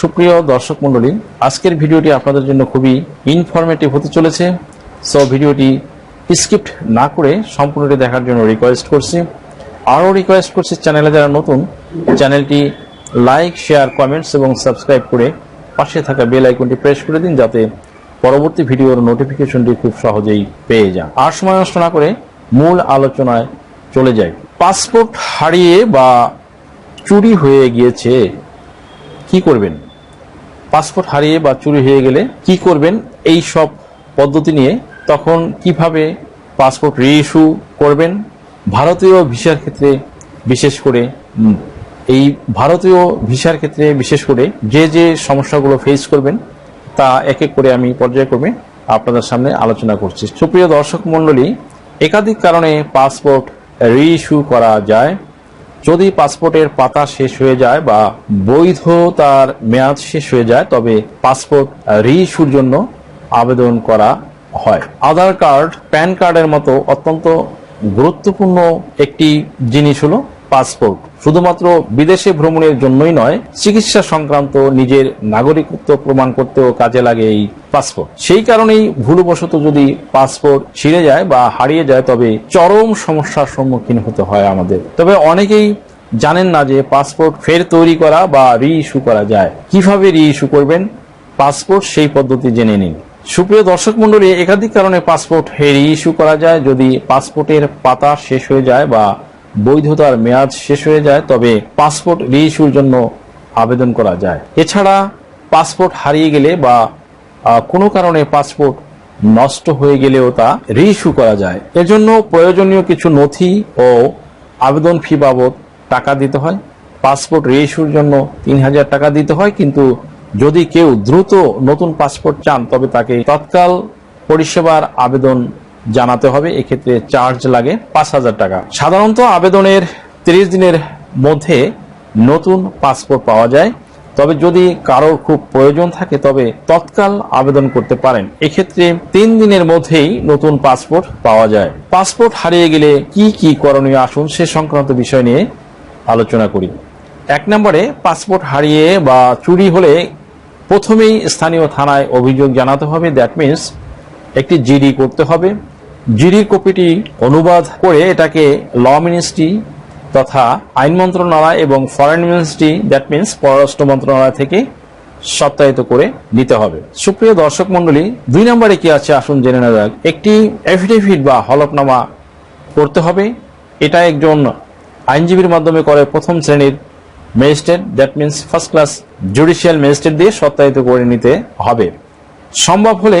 সুপ্রিয় দর্শক মণ্ডলী, আজকের ভিডিওটি আপনাদের জন্য খুবই ইনফরমেটিভ হতে চলেছে। সো ভিডিওটি স্কিপ্ট না করে সম্পূর্ণটি দেখার জন্য রিকোয়েস্ট করছি। আরও রিকোয়েস্ট করছি চ্যানেলে যারা নতুন, চ্যানেলটি লাইক শেয়ার কমেন্টস এবং সাবস্ক্রাইব করে পাশে থাকা বেল আইকনটি প্রেস করে দিন যাতে পরবর্তী ভিডিওর নোটিফিকেশনটি খুব সহজেই পেয়ে যান। আর সময় নষ্ট না করে মূল আলোচনায় চলে যাই। পাসপোর্ট হারিয়ে বা চুরি হয়ে গিয়েছে, কি করবেন? পাসপোর্ট হারিয়ে বা চুরি হয়ে গেলে কি করবেন? এই সব পদ্ধতি নিয়ে তখন কীভাবে পাসপোর্ট রিইস্যু করবেন? ভারতীয় ভিসার ক্ষেত্রে বিশেষ করে এই ভারতীয় ভিসার ক্ষেত্রে বিশেষ করে যে যে সমস্যাগুলো ফেস করবেন, তা এক এক করে আমি পর্যায়ক্রমে আপনাদের সামনে আলোচনা করছি। সুপ্রিয় দর্শক মণ্ডলী, একাধিক কারণে পাসপোর্ট রিইস্যু করা যায়। যদি পাসপোর্টের পাতা শেষ হয়ে যায় বা বৈধ তার মেয়াদ শেষ হয়ে যায়, তবে পাসপোর্ট রিইস্যুর জন্য আবেদন করা হয়। আধার কার্ড প্যান কার্ডের মতো অত্যন্ত গুরুত্বপূর্ণ একটি জিনিস হলো পাসপোর্ট। শুধুমাত্র বিদেশে ভ্রমণের জন্যই নয়, চিকিৎসা সংক্রান্ত নিজের নাগরিকত্ব প্রমাণ করতেও কাজে লাগে এই পাসপোর্ট। সেই কারণেই ভুলবশত যদি পাসপোর্ট ছিঁড়ে যায় বা হারিয়ে যায়, তবে চরম সমস্যার সম্মুখীন হতে হয় আমাদের। তবে অনেকেই জানেন না যে পাসপোর্ট ফের তৈরি করা বা রি ইস্যু করা যায়। কীভাবে রি ইস্যু করবেন? পাসপোর্ট সেই পদ্ধতি জেনে নিন। সুপ্রিয় দর্শক মন্ডলী একাধিক কারণে পাসপোর্ট রি ইস্যু করা যায়। যদি পাসপোর্টের পাতা শেষ হয়ে যায় বা বৈধতার মেয়াদ শেষ হয়ে যায়, তবে পাসপোর্ট রি ইস্যুর জন্য আবেদন করা যায়। এছাড়া পাসপোর্ট হারিয়ে গেলে বা কোনো কারণে পাসপোর্ট নষ্ট হয়ে গেলেও তা রিইস্যু করা যায়। এজন্য প্রয়োজনীয় কিছু নথি ও আবেদন ফি বাবদ টাকা দিতে হয়। পাসপোর্ট রিইস্যুর জন্য তিন হাজার টাকা দিতে হয়, কিন্তু যদি কেউ দ্রুত নতুন পাসপোর্ট চান, তবে তাকে তৎকাল পরিষেবার আবেদন জানাতে হবে, এক্ষেত্রে চার্জ লাগে পাঁচ হাজার টাকা। সাধারণত আবেদনের তিরিশ দিনের মধ্যে নতুন পাসপোর্ট পাওয়া যায়। তবে যদি কারোর খুব প্রয়োজন থাকে, তবে তৎকাল আবেদন করতে পারেন। এক্ষেত্রে তিন দিনের মধ্যেই নতুন পাসপোর্ট পাওয়া যায়। পাসপোর্ট হারিয়ে গেলে কি কি করণীয় আসুন সে সংক্রান্ত বিষয় নিয়ে আলোচনা করি। এক নম্বরে পাসপোর্ট হারিয়ে বা চুরি হলে প্রথমেই স্থানীয় থানায় অভিযোগ জানাতে হবে। দ্যাট মিন্স একটি জিডি করতে হবে। জিডির কপিটি অনুবাদ করে এটাকে ল মিনিস্ট্রি তথা আইন মন্ত্রণালয় এবং ফরেন মিনিস্ট্রি দ্যাট মিন্স পররাষ্ট্র মন্ত্রণালয় থেকে সত্যায়িত করে নিতে হবে। সুপ্রিয় দর্শক মণ্ডলী, দুই নম্বরে কি আছে আসুন জেনে নেওয়া যাক। একটি এফিডেভিট বা হলফনামা করতে হবে। এটা একজন আইনজীবীর মাধ্যমে করে প্রথম শ্রেণির magistrate that means first class judicial magistrate দিয়ে সত্যায়িত করে নিতে হবে। সম্ভব হলে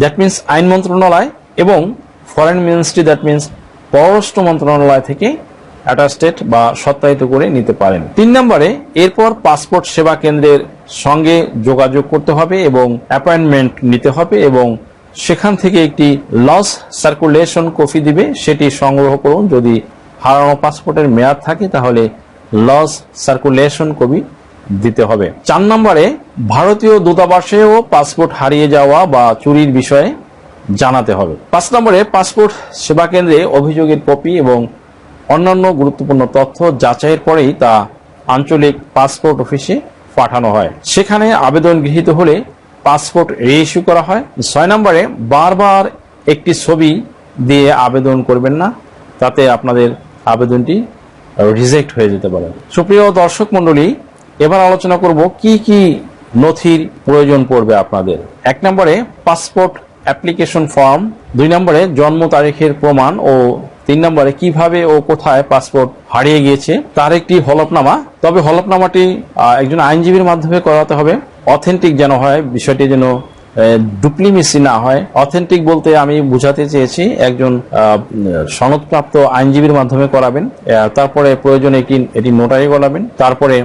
That means আইন মন্ত্রণালয় এবং ফরেন মিনিস্ট্রি দ্যাট মিন্স পররাষ্ট্র মন্ত্রণালয় থেকে অ্যাটাস্টেড বা সত্যায়িত করে নিতে পারেন। তিন নম্বরে, এরপর পাসপোর্ট সেবা কেন্দ্রের সঙ্গে যোগাযোগ করতে হবে এবং অ্যাপয়েন্টমেন্ট নিতে হবে এবং সেখান থেকে একটি লস সার্কুলেশন কপি দিবে, সেটি সংগ্রহ করুন। যদি হারানো পাসপোর্টের মেয়াদ থাকে, তাহলে লস সার্কুলেশন কপি দিতে হবে। চার নম্বরে, ভারতীয় দূতাবাসেও পাসপোর্ট হারিয়ে যাওয়া বা চুরির বিষয়ে জানাতে হবে। পাঁচ নম্বরে, পাসপোর্ট সেবা কেন্দ্রে অভিযোগের কপি এবং অন্যান্য গুরুত্বপূর্ণ তথ্য যাচাইয়ের পরেই তা আঞ্চলিক পাসপোর্ট অফিসে পাঠানো হয়। সেখানে আবেদন গৃহীত হলে পাসপোর্ট রিইস্যু করা হয়। ছয় নম্বরে, বারবার একটি ছবি দিয়ে আবেদন করবেন না, তাতে আপনাদের আবেদনটি রিজেক্ট হয়ে যেতে পারে। সুপ্রিয় দর্শক মণ্ডলী এবার আলোচনা করব কি কি নথির প্রয়োজন পড়বে আপনাদের। এক নম্বরে পাসপোর্ট অ্যাপ্লিকেশন ফর্ম, দুই নম্বরে জন্ম তারিখের প্রমাণ ও তিন নম্বরে কীভাবে ও কোথায় পাসপোর্ট হারিয়ে গিয়েছে, তার একটি হলফনামা। তবে হলফনামাটি একজন আইনজীবীর মাধ্যমে করাতে হবে। অথেন্টিক যেন হয়, বিষয়টি যেন ডুপ্লিমিসি না হয়, অথেন্টিক বলতে আমি বুঝাতে চেয়েছি, একজন সনদপ্রাপ্ত আইনজীবীর মাধ্যমে করাবেন তারপরে প্রয়োজনে একটি এটি নোটারি করাবেন তারপরে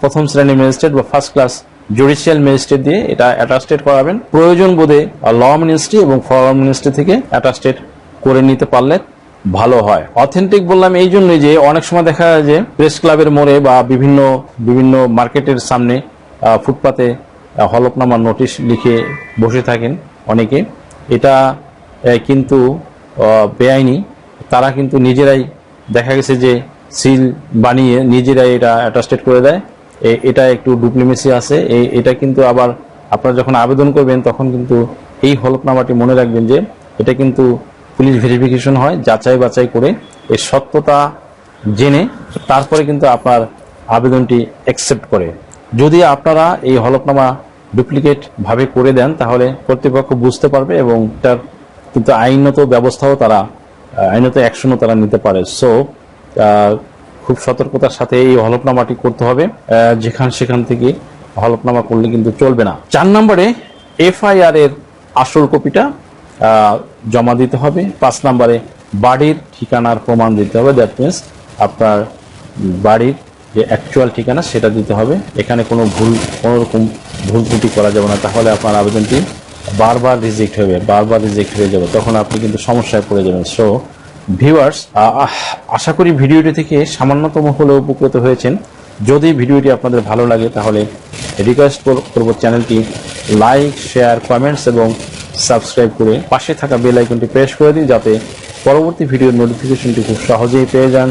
প্রথম শ্রেণি ম্যাজিস্ট্রেট বা ফার্স্ট ক্লাস জুডিশিয়াল ম্যাজিস্ট্রেট দিয়ে এটা অ্যাটাস্টেড করাবেন। প্রয়োজন বোধে ল মিনিস্ট্রি এবং ফরেন মিনিস্ট্রি থেকে অ্যাটাস্টেড করে নিতে পারলে ভালো হয়। অথেন্টিক বললাম এই জন্যই যে, অনেক সময় দেখা যায় যে, প্রেস ক্লাবের মোড়ে বা বিভিন্ন বিভিন্ন মার্কেটের সামনে ফুটপাতে হলফনামার নোটিশ লিখে বসে থাকেন অনেকে। এটা কিন্তু বেআইনি। তারা কিন্তু নিজেরাই দেখা গেছে যে সিল বানিয়ে নিজেরাই এটা অ্যাটাস্টেড করে দেয়। এটা একটু ডুপ্লিমেসি আছে। এটা কিন্তু আবার আপনারা যখন আবেদন করবেন, তখন কিন্তু এই হলফনামাটি মনে রাখবেন যে এটা কিন্তু পুলিশ ভেরিফিকেশন হয়, যাচাই বাছাই করে। এর সত্যতা জেনে তারপরে কিন্তু আপনার আবেদনটি অ্যাকসেপ্ট করে। যদি আপনারা এই হলফনামা ডুপ্লিকেট ভাবে করে দেন, তাহলে কর্তৃপক্ষ বুঝতে পারবে এবং তার কিন্তু আইনত ব্যবস্থাও তারা, আইনত অ্যাকশনও তারা নিতে পারে। সো খুব সতর্কতার সাথে এই হলফনামাটি করতে হবে। যেখান সেখান থেকে হলফনামা করলে কিন্তু চলবে না। চার নম্বরে এফআইআর এর আসল কপিটা জমা দিতে হবে। পাঁচ নম্বরে বাড়ির ঠিকানার প্রমাণ দিতে হবে। দ্যাট মিনস আপনার বাড়ির যে অ্যাকচুয়াল ঠিকানা সেটা দিতে হবে। এখানে কোনো ভুল, কোনো রকম ভুল ত্রুটি করা যাবে না। তাহলে আপনার আবেদনটি বারবার রিজেক্ট হবে বারবার রিজেক্ট হয়ে যাবে। তখন আপনি কিন্তু সমস্যায় পড়ে যাবেন। সো ভিউয়ার্স আশা করি ভিডিওটি থেকে সামান্যতম হলেও উপকৃত হয়েছেন। যদি ভিডিওটি আপনাদের ভালো লাগে, তাহলে রিকোয়েস্ট করব চ্যানেলটি লাইক শেয়ার কমেন্টস এবং সাবস্ক্রাইব করে পাশে থাকা বেল আইকনটি প্রেস করে দিন, যাতে পরবর্তী ভিডিওর নোটিফিকেশনটি খুব সহজেই পেয়ে যান।